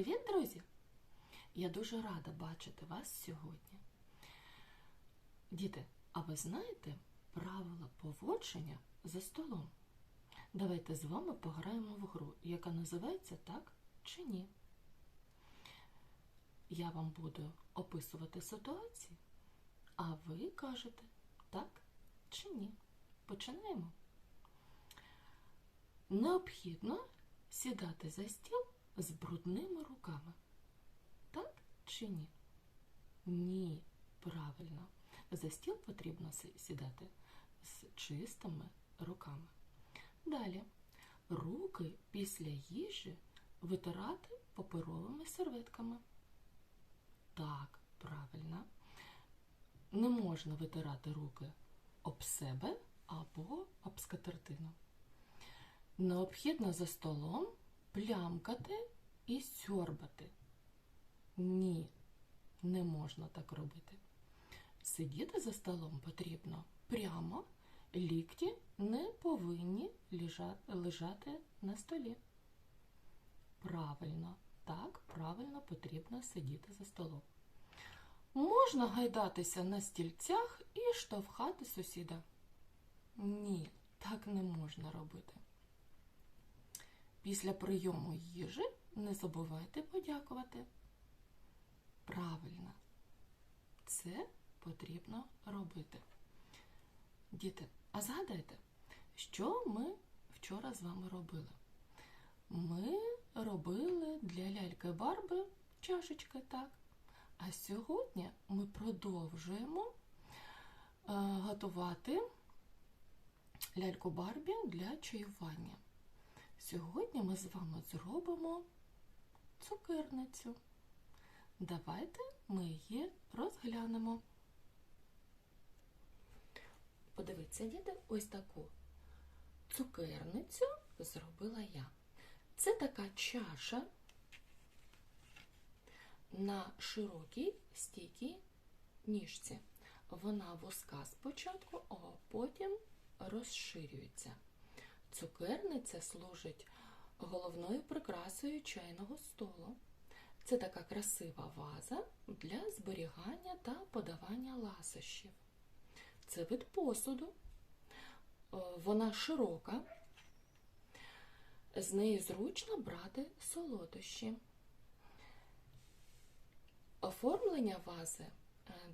Привіт, друзі! Я дуже рада бачити вас сьогодні. Діти, а ви знаєте правила поводження за столом? Давайте з вами пограємо в гру, яка називається так чи ні. Я вам буду описувати ситуації, а ви кажете так чи ні. Починаємо. Необхідно сідати за стіл з брудними руками. Так чи ні? Ні, правильно. За стіл потрібно сідати з чистими руками. Далі. Руки після їжі витирати паперовими серветками. Так, правильно. Не можна витирати руки об себе або об скатертину. Необхідно за столом плямкати і сьорбати. Ні, не можна так робити. Сидіти за столом потрібно прямо, лікті не повинні лежати на столі. Правильно, так, правильно потрібно сидіти за столом. Можна гайдатися на стільцях і штовхати сусіда. Ні, так не можна робити. Після прийому їжі не забувайте подякувати. Правильно, це потрібно робити. Діти, а згадайте, що ми вчора з вами робили? Ми робили для ляльки Барби чашечки, так? А сьогодні ми продовжуємо е, готувати ляльку Барбі для чаювання. Сьогодні ми з вами зробимо цукерницю. Давайте ми її розглянемо. Подивіться, діти, ось таку цукерницю зробила я. Це така чаша на широкій стійкій ніжці. Вона вузька спочатку, а потім розширюється. Цукерниця служить головною прикрасою чайного столу. Це така красива ваза для зберігання та подавання ласощів. Це вид посуду. Е, Вона широка, з неї зручно брати солодощі. Оформлення вази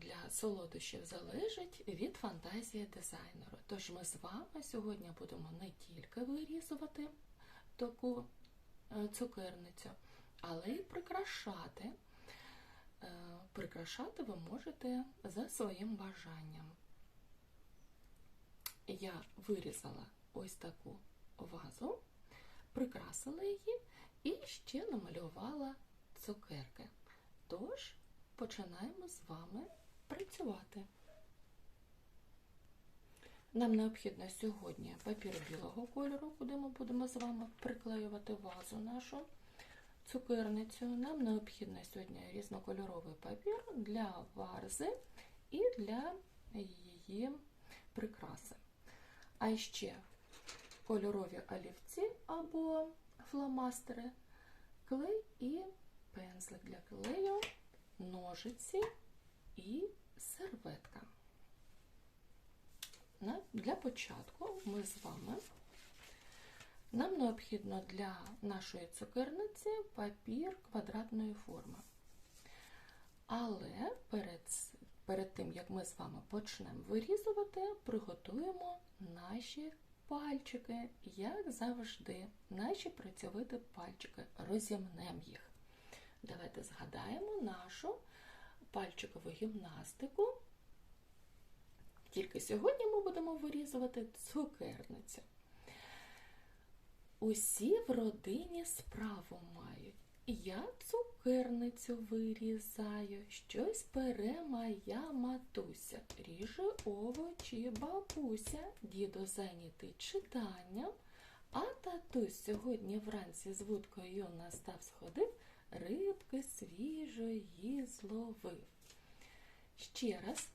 для солодощів залежить від фантазії дизайнера. Тож ми з вами сьогодні будемо не тільки вирізувати таку е, цукерницю, але й прикрашати. Е, Прикрашати ви можете за своїм бажанням. Я вирізала ось таку вазу, прикрасила її і ще намалювала цукерки. Тож починаємо з вами працювати. Нам необхідно сьогодні папір білого кольору, куди ми будемо з вами приклеювати вазу нашу цукерницю. Нам необхідно сьогодні різнокольоровий папір для варзи і для її прикраси. А ще кольорові олівці або фломастери, клей і пензлик для клею, ножиці і серветка. Для початку ми з вами нам необхідно для нашої цукерниці папір квадратної форми. Але перед, перед тим, як ми з вами почнемо вирізувати, приготуємо наші пальчики, як завжди, наші працьовиті пальчики, розімнемо їх. Давайте згадаємо нашу пальчикову гімнастику. Тільки сьогодні ми будемо вирізувати цукерницю. Усі в родині справу мають. Я цукерницю вирізаю, щось пере моя матуся, ріже овочі бабуся, дідо зайнятий читанням, а татусь сьогодні вранці з вудкою настав сходив, рибки свіжої зловив. Ще раз,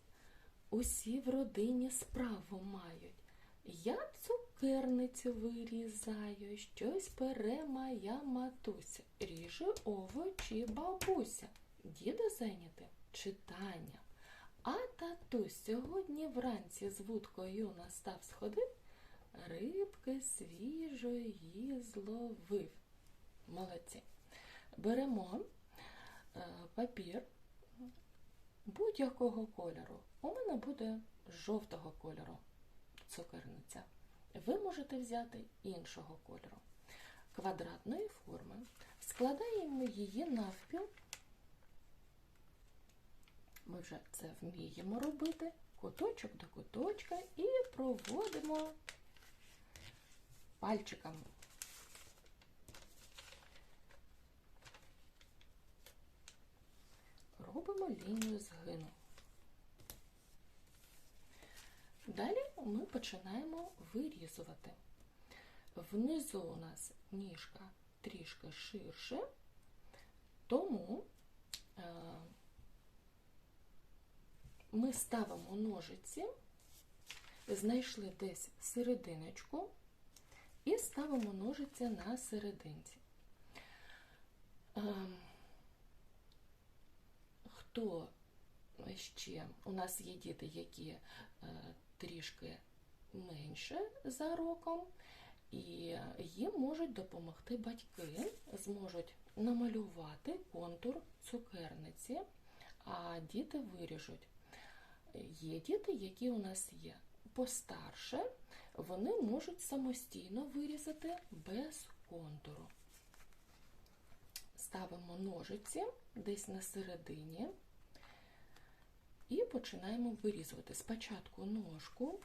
усі в родині справу мають. Я цукерницю вирізаю, щось пере моя матуся, ріже овочі бабуся. Діда зайняти читанням. А татусь сьогодні вранці з вудкою настав сходив, рибки свіжої зловив. Молодці. Беремо е, папір будь-якого кольору. У мене буде жовтого кольору цукерниця. Ви можете взяти іншого кольору. Квадратної форми. Складаємо її навпіл. Ми вже це вміємо робити. Куточок до куточка і проводимо пальчиками. Робимо лінію згину. Далі ми починаємо вирізувати. Внизу у нас ніжка трішки ширше, тому е, ми ставимо ножиці, знайшли десь серединочку і ставимо ножиці на серединці. Хто ще у нас є діти, які е, трішки менше за роком, і їм можуть допомогти батьки, зможуть намалювати контур цукерниці, а діти виріжуть. Є діти, які у нас є постарше, вони можуть самостійно вирізати без контуру. Ставимо ножиці десь на середині і починаємо вирізувати спочатку ножку,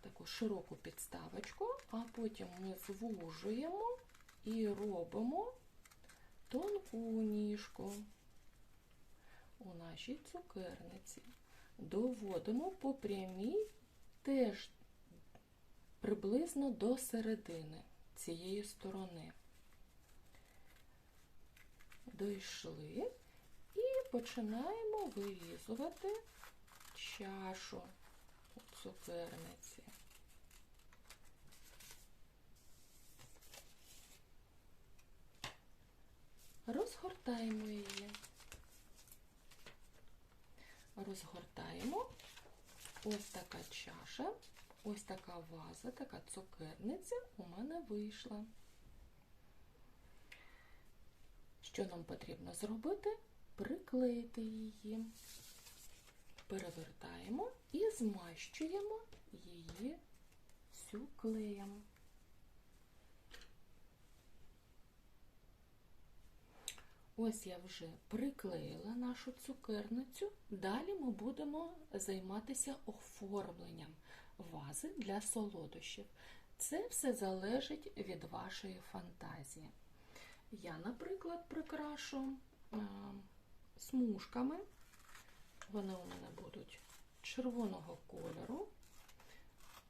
таку широку підставочку, а потім ми звужуємо і робимо тонку ніжку у нашій цукерниці. Доводимо по прямій теж приблизно до середини цієї сторони. Дійшли і починаємо вирізувати чашу у цукерниці. Розгортаємо її. Розгортаємо ось така чаша, ось така ваза, така цукерниця у мене вийшла. Що нам потрібно зробити? Приклеїти її, перевертаємо і змащуємо її всю клеєм. Ось я вже приклеїла нашу цукерницю. Далі ми будемо займатися оформленням вази для солодощів. Це все залежить від вашої фантазії. Я, наприклад, прикрашу а, смужками. Вони у мене будуть червоного кольору.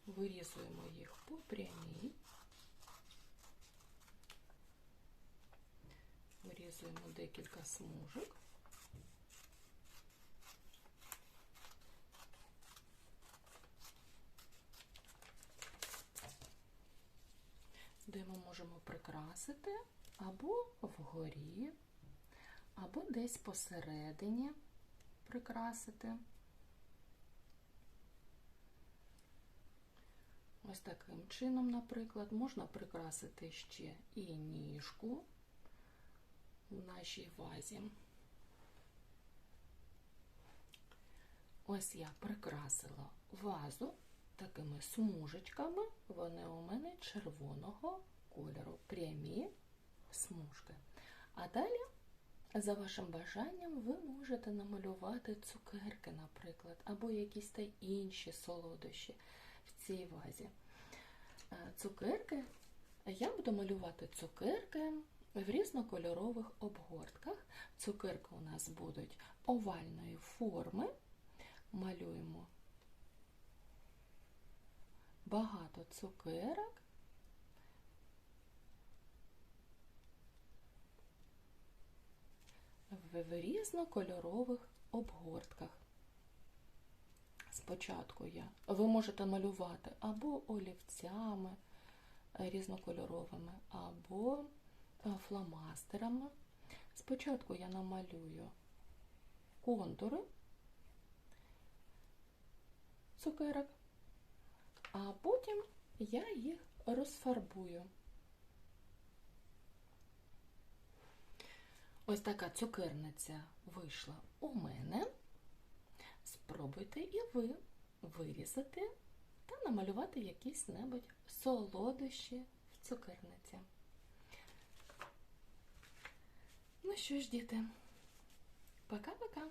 Вирізуємо їх по прямій. Вирізуємо декілька смужок. Де ми можемо прикрасити або вгорі, або десь посередині прикрасити. Ось таким чином, наприклад, можна прикрасити ще і ніжку в нашій вазі. Ось я прикрасила вазу такими смужечками, вони у мене червоного кольору, прямі смужки. А далі, за вашим бажанням, ви можете намалювати цукерки, наприклад, або якісь та інші солодощі в цій вазі. Цукерки, я буду малювати цукерки в різнокольорових обгортках. Цукерки у нас будуть овальної форми. Малюємо багато цукерок. В різнокольорових обгортках. спочатку я. Ви можете малювати або олівцями різнокольоровими, або е, фломастерами. Спочатку я намалюю контури цукерок, а потім я їх розфарбую. Ось така цукерниця вийшла у мене. Спробуйте і ви вирізати та намалювати якісь небудь солодощі в цукерниці. Ну що ж, діти, пока-пока!